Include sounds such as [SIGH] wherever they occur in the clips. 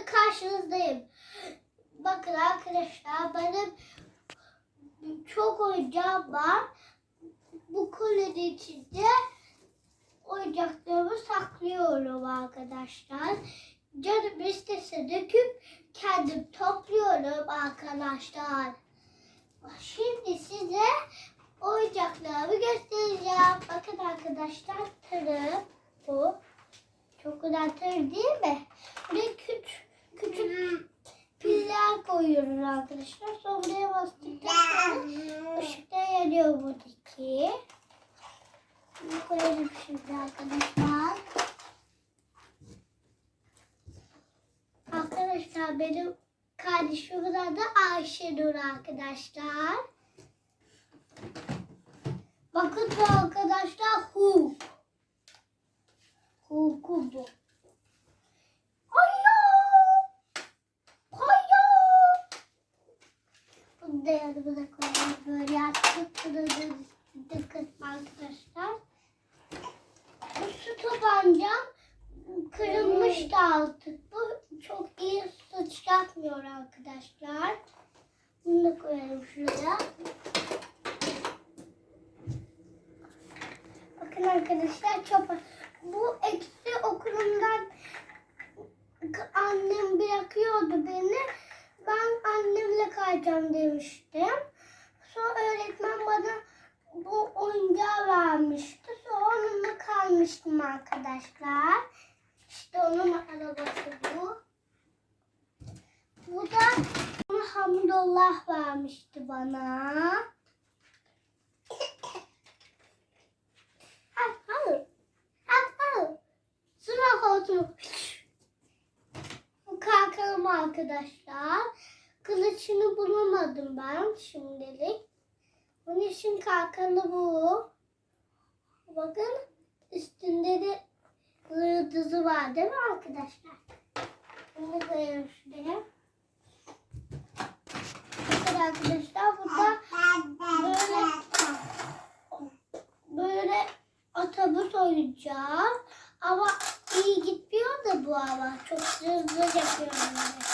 Şimdi karşınızdayım. Bakın arkadaşlar benim çok oyuncağım var. Bu kolenin içinde oyuncaklarımı saklıyorum arkadaşlar. Canım istese döküp kendim topluyorum arkadaşlar. Şimdi size oyuncaklarımı göstereceğim. Bakın arkadaşlar tırım bu. Çok güzel tır değil mi? Buraya küçük küçük piller koyuyoruz arkadaşlar. Sonra buraya bastıktan sonra ışıkta yanıyor buradaki. Bunu koyalım şimdi arkadaşlar. Arkadaşlar benim kardeşimin adı Ayşenur arkadaşlar. Bakın bu arkadaşlar Hulk. Hulk'u bu. Hayır. Hayır. Bunu da yanımıza koyalım. Böyle yaptık. Bunu da kısmı arkadaşlar. Bu su tabancam kırılmıştı artık. Bu çok iyi su çıkartmıyor arkadaşlar. Bunu da koyalım şuraya. Bakın arkadaşlar çok bu eksi okulumdan annem bırakıyordu beni. Ben annemle kalacağım demiştim. Sonra öğretmen bana bu oyuncağı vermişti. Sonra onunla kalmıştım arkadaşlar. İşte onun arabası bu. Bu da Hamdullah vermişti bana. Hayır, hayır. Hayır, hayır. Sıra koltuğu. Bu kalkalım arkadaşlar. Kılıçını bulamadım ben şimdilik. Bunun için kalkanı bu. Bakın üstünde de yıldızı var değil mi arkadaşlar? Bunu koyalım şuraya. Bakın arkadaşlar burada böyle böyle otobüs oyuncağım. Ama iyi gitmiyor da bu ama. Çok hızlı yapıyorum yani.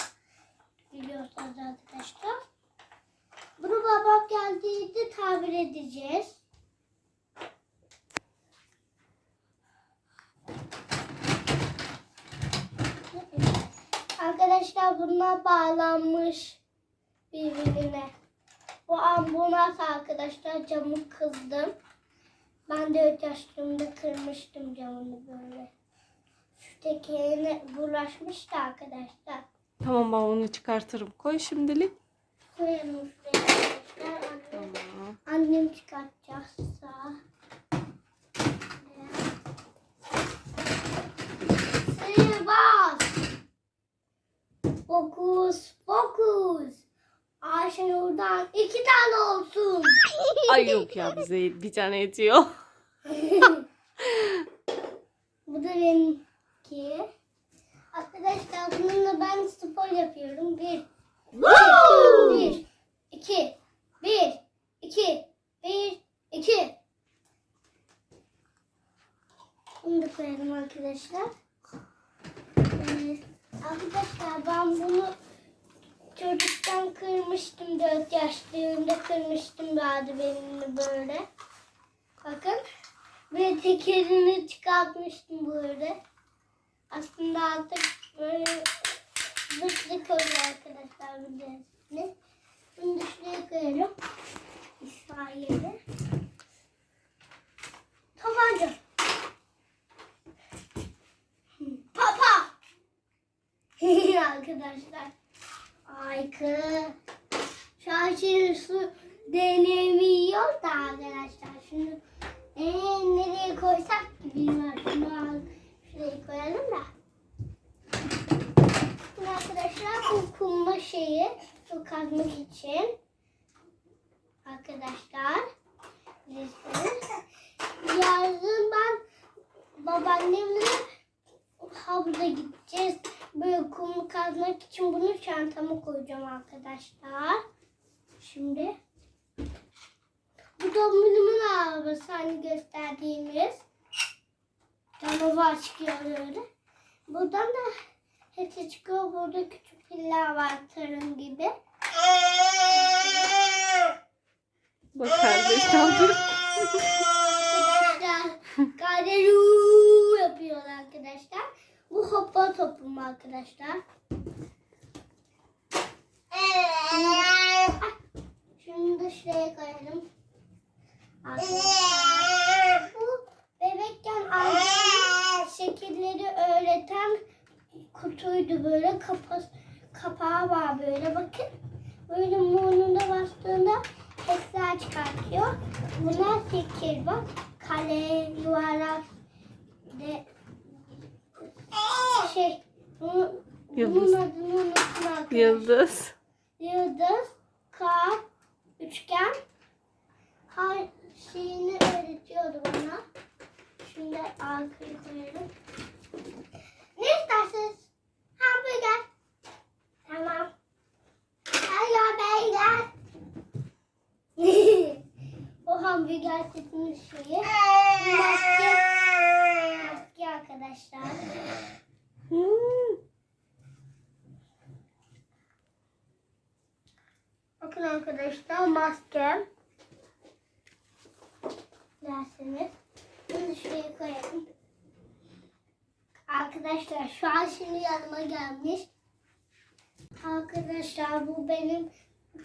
Biliyorsunuz arkadaşlar. Bunu babam tamir edeceğiz. Arkadaşlar bunlar bağlanmış birbirine. Bu ambulans arkadaşlar camı kızdım. Ben de öt yaşlarımda kırmıştım camını böyle. Şu tekerine bulaşmıştı arkadaşlar. Tamam ben onu çıkartırım. Koy şimdilik. Koyalım şuraya arkadaşlar. Tamam. Annem çıkartacaksa. Sihirbaz. Fokus, fokus. Ayşenur'dan iki tane olsun. [LAUGHS] Ay yok ya bize bir tane yetiyor. [LAUGHS] Bu da benimki. Arkadaşlar bununla ben spor yapıyorum. Bir, bir, iki, bir, iki, bir, iki. Bunu da koyalım arkadaşlar. Evet. Arkadaşlar ben bunu çocuktan kırmıştım. Dört yaşlarında kırmıştım vardı benimle böyle. Bakın. Ve tekerini çıkartmıştım böyle. Aslında artık böyle zıplık oluyor arkadaşlar biliyorsunuz. Bunu şuraya koyalım. Arkadaşlar. Aykı. Su denemiyor da arkadaşlar. Şunu ee, nereye koysak ki bilmiyorum. Şunu koyalım da. Şimdi arkadaşlar bu kumma şeyi su kazmak için. Arkadaşlar. Yarın ben babaannemle havuza gideceğiz. Böyle kumu kazmak için bunu çantama koyacağım arkadaşlar. Şimdi bu Domini'nin arabası hani gösterdiğimiz. Canavar çıkıyor öyle. Buradan da Hepsi çıkıyor. Burada küçük piller var tarım gibi. Bak kardeş. Arkadaşlar galeruu yapıyor arkadaşlar. Hoppa topum arkadaşlar. Ah, Şunu da şuraya koyalım. Arkadaşlar. Bu bebekken aldığım şekilleri öğreten kutuydu böyle kapa kapağı var böyle bakın. Böyle burnunda bastığında sesler çıkartıyor. Buna şekil bak. Kale, yuvarlak, de şey Yıldız. bunun adını unuttum arkadaşlar. Yıldız. Yıldız, kalp, üçgen her şeyini öğretiyordu bana. Şimdi arkaya koyalım. Ne istersiniz? Hamburger. Tamam. Hayır beyler. [LAUGHS] o hamburger setinin şeyi. Maske. Maske arkadaşlar. Hmm. Bakın arkadaşlar maske. Derseniz. Bunu şuraya koyalım. Arkadaşlar şu an şimdi yanıma gelmiş. Arkadaşlar bu benim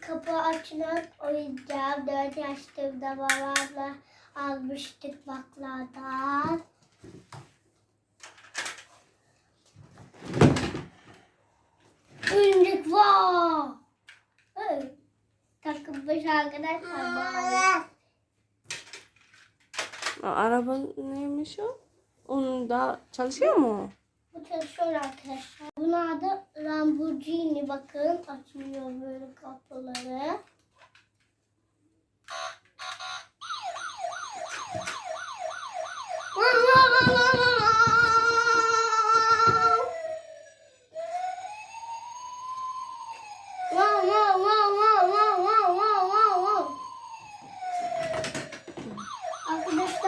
kapı açılan oyuncağım. 4 yaşlarında babamla almıştık baklardan. Örümcek var. Evet. Takılmış arkadaşlar. Aa, Araba neymiş o? Onun da çalışıyor mu? Bu çalışıyor arkadaşlar. Bunun adı Lamborghini. Bakın açılıyor böyle kapıları.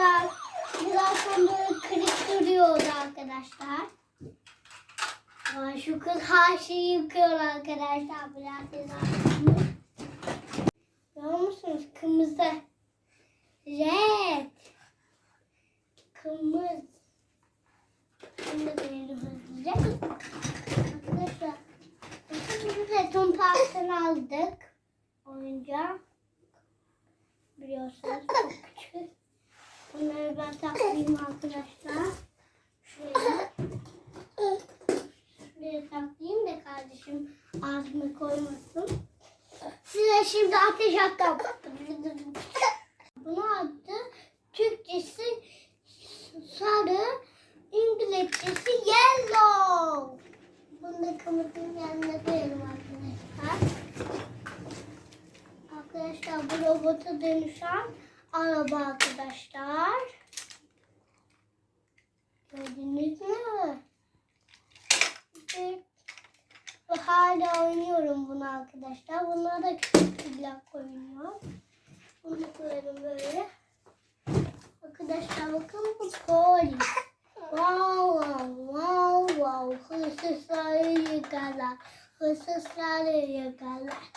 Arkadaşlar birazdan böyle kırık duruyordu arkadaşlar. Ay, şu kız her şeyi yıkıyor arkadaşlar. Biraz ilerlemiş. Görüyor musunuz? Kırmızı. Red. Kırmızı. Arkadaşlar. Biz de Tom Park'tan aldık. Oyuncak. Biliyorsunuz çok küçük. Bunları ben saklayayım arkadaşlar. Şuraya. Şuraya saklayayım da kardeşim ağzıma koymasın. Size şimdi ateş attım. Bunu adı Türkçesi sarı, İngilizcesi yellow. Bunu da kameranın yanına koyalım arkadaşlar. Arkadaşlar bu robota dönüşen araba arkadaşlar. Gördünüz mü? Evet. Hala oynuyorum bunu arkadaşlar. Bunlara da küçük plak koyuyor. Bunu koyalım böyle. Arkadaşlar bakın bu polis. Wow wow wow hırsızları yakalar. Hırsızları yakalar.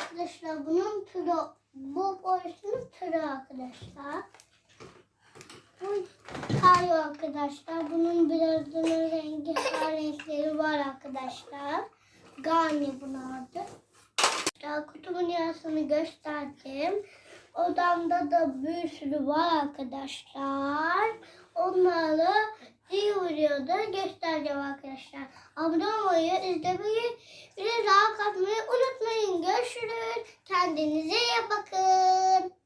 Arkadaşlar bunun türü bu polisin türü arkadaşlar. Kayıyor arkadaşlar. Bunun birazının rengi her renkleri var arkadaşlar. Gani bunun adı. Arkadaşlar kutumun yarısını gösterdim. Odamda da bir sürü var arkadaşlar. Onları bir videoda göstereceğim arkadaşlar. Abone olmayı, izlemeyi ve like atmayı unutmayın. Görüşürüz. Kendinize iyi bakın.